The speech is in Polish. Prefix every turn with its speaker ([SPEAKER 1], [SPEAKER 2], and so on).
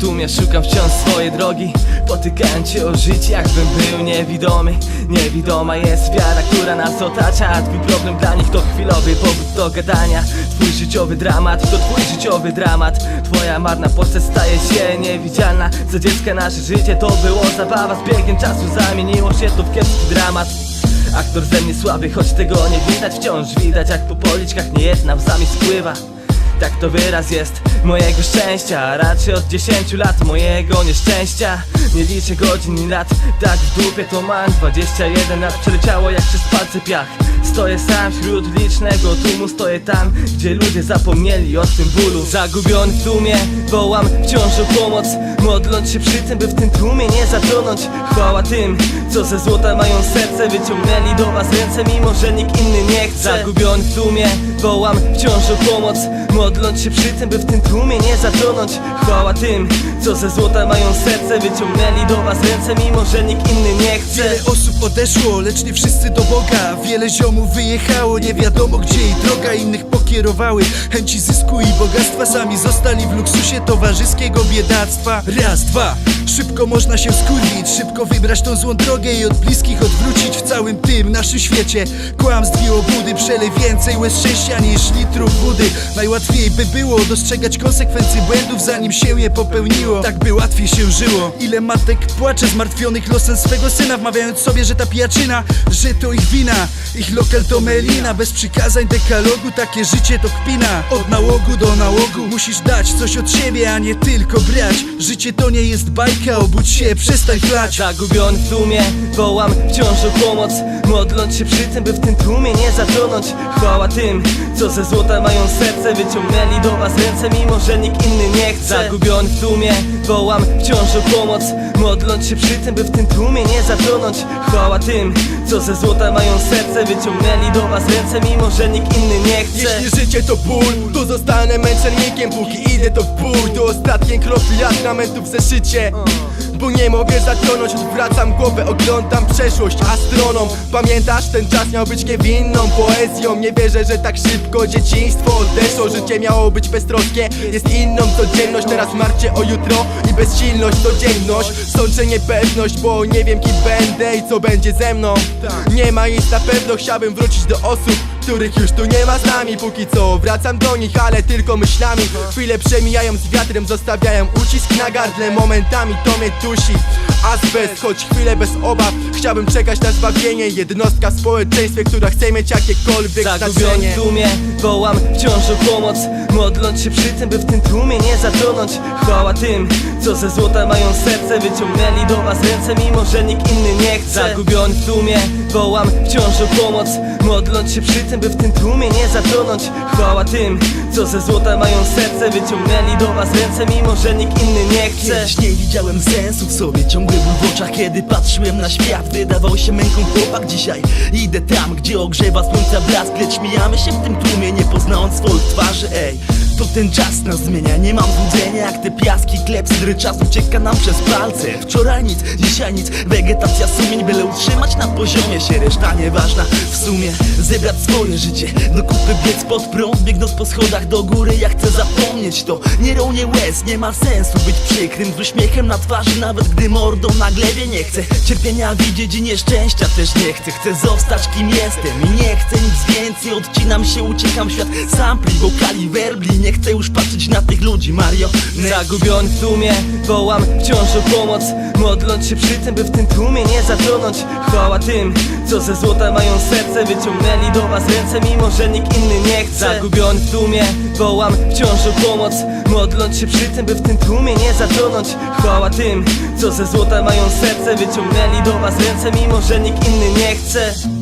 [SPEAKER 1] tłumie, szukam wciąż swojej drogi. Potykając się o życie, jakbym był niewidomy. Niewidoma jest wiara, która nas otacza. A twój problem dla nich to chwilowy powód do gadania. Twój życiowy dramat to twój życiowy dramat. Twoja marna postać staje się niewidzialna. Za dziecka nasze życie to było zabawa. Z biegiem czasu zamieniło się to w kiepski dramat. Aktor ze mnie słaby, choć tego nie widać. Wciąż widać jak po policzkach nie jedna łzami spływa tak to wyraz jest mojego szczęścia. A Raczej od 10 lat mojego nieszczęścia. Nie liczę godzin ni lat, tak w dupie to mam 21 lat. Przeleciało jak przez palce piach. Stoję sam wśród licznego tłumu Stoję tam, gdzie ludzie zapomnieli o tym bólu. Zagubiony w tłumie, wołam wciąż o pomoc. Modląc się przy tym, by w tym tłumie nie zatonąć. Chwała tym, co ze złota mają serce Wyciągnęli do was ręce, mimo że nikt inny nie chce. Zagubiony w tłumie, wołam wciąż o pomoc Modląc się przy tym, by w tym tłumie nie zatonąć. Chwała tym, co ze złota mają serce Wyciągnęli do was ręce, mimo że nikt inny nie chce.
[SPEAKER 2] Wiele osób odeszło, lecz nie wszyscy do Boga. Wiele ziomów wyjechało, nie wiadomo gdzie i droga Innych pokierowały chęci zysku i bogactwa Sami zostali w luksusie towarzyskiego biedactwa. Raz, dwa, szybko można się skurwić Szybko wybrać tą złą drogę i od bliskich odwrócić W całym tym naszym świecie. Kłamstw i obłudy Przelej więcej łez szczęścia niż litrów wody. Najłatwiej by było dostrzegać konsekwencje błędów Zanim się je popełniło. Tak by łatwiej się żyło. Ile matek płacze zmartwionych losem swego syna Wmawiając sobie, że ta pijaczyna, że to ich wina. Ich lokal to melina, bez przykazań dekalogu Takie życie to kpina. Od nałogu do nałogu Musisz dać coś od siebie, a nie tylko brać. Życie to nie jest bajka, obudź się, przestań chlać.
[SPEAKER 1] Zagubiony w tłumie, wołam wciąż o pomoc. Modląc się przy tym, by w tym tłumie nie zatonąć. Chwała tym, co ze złota mają serce Wyciągnęli do was ręce, mimo że nikt inny nie chce. Zagubiony w tłumie, wołam wciąż o pomoc. Modląc się przy tym, by w tym tłumie nie zatonąć. Chwała tym, co ze złota mają serce Wyciągnęli do was ręce, mimo że nikt inny nie chce
[SPEAKER 3] życie to ból, to zostanę męczennikiem Póki idę to w pół, to ostatniej kropli atramentu w zeszycie bo nie mogę zatonąć, odwracam głowę, oglądam przeszłość astronom. Pamiętasz, ten czas miał być niewinną poezją. Nie wierzę, że tak szybko dzieciństwo odeszło. Życie miało być beztroskie, jest inną codzienność. Teraz marcie o jutro i bezsilność codzienność Sączę niepewność, bo nie wiem kim będę i co będzie ze mną. Nie ma nic na pewno, chciałbym wrócić do osób których już tu nie ma z nami. Póki co wracam do nich, ale tylko myślami. Chwile przemijają z wiatrem, zostawiają ucisk na gardle. Momentami to mnie dusi Azbest, choć chwilę bez obaw Chciałbym czekać na zbawienie. Jednostka w społeczeństwie, która chce mieć jakiekolwiek
[SPEAKER 1] Zagubiony
[SPEAKER 3] znaczenie.
[SPEAKER 1] w tłumie, wołam wciąż o pomoc. Modląc się przy tym, by w tym tłumie nie zatonąć. Chwała tym, co ze złota mają serce Wyciągnęli do was ręce, mimo że nikt inny nie chce. Zagubiony w tłumie, wołam wciąż o pomoc. Modląc się przy tym, by w tym tłumie nie zatonąć. Chwała tym, co ze złota mają serce Wyciągnęli do was ręce, mimo że nikt inny nie chce.
[SPEAKER 4] Kiedyś nie widziałem sensu w sobie Ciągły ból w oczach, kiedy patrzyłem na świat Wydawał się męką chłopak Dzisiaj. Idę tam, gdzie ogrzewa słońca blask Lecz mijamy się w tym tłumie, nie poznając swoich twarzy Ej, to ten czas nas zmienia Nie mam złudzenia jak te piaski Klepsydry czas ucieka nam przez palce. Wczoraj nic, dzisiaj nic Wegetacja sumień, byle utrzymać na poziomie się. Reszta nieważna w sumie Zebrać swoje życie. Do kupy biec pod prąd Biegnąc po schodach do góry Ja chcę zapomnieć to. Nie ronie łez, nie ma sensu być przykrym Z uśmiechem na twarzy Nawet gdy mordą na glebie nie chcę Cierpienia widzieć i nieszczęścia też nie chcę Chcę zostać kim jestem i nie chcę nic więcej Odcinam się, uciekam w świat. Sampli, wokali, werbli Nie chcę już patrzeć ludzi, Mario.
[SPEAKER 1] Zagubiony w tłumie, wołam wciąż o pomoc. Modląc się przy tym, by w tym tłumie nie zatonąć. Chwała tym, co ze złota mają serce. Wyciągnęli do was ręce, mimo że nikt inny nie chce. Zagubiony w tłumie, wołam wciąż o pomoc. Modląc się przy tym, by w tym tłumie nie zatonąć. Chwała tym, co ze złota mają serce. Wyciągnęli do was ręce, mimo że nikt inny nie chce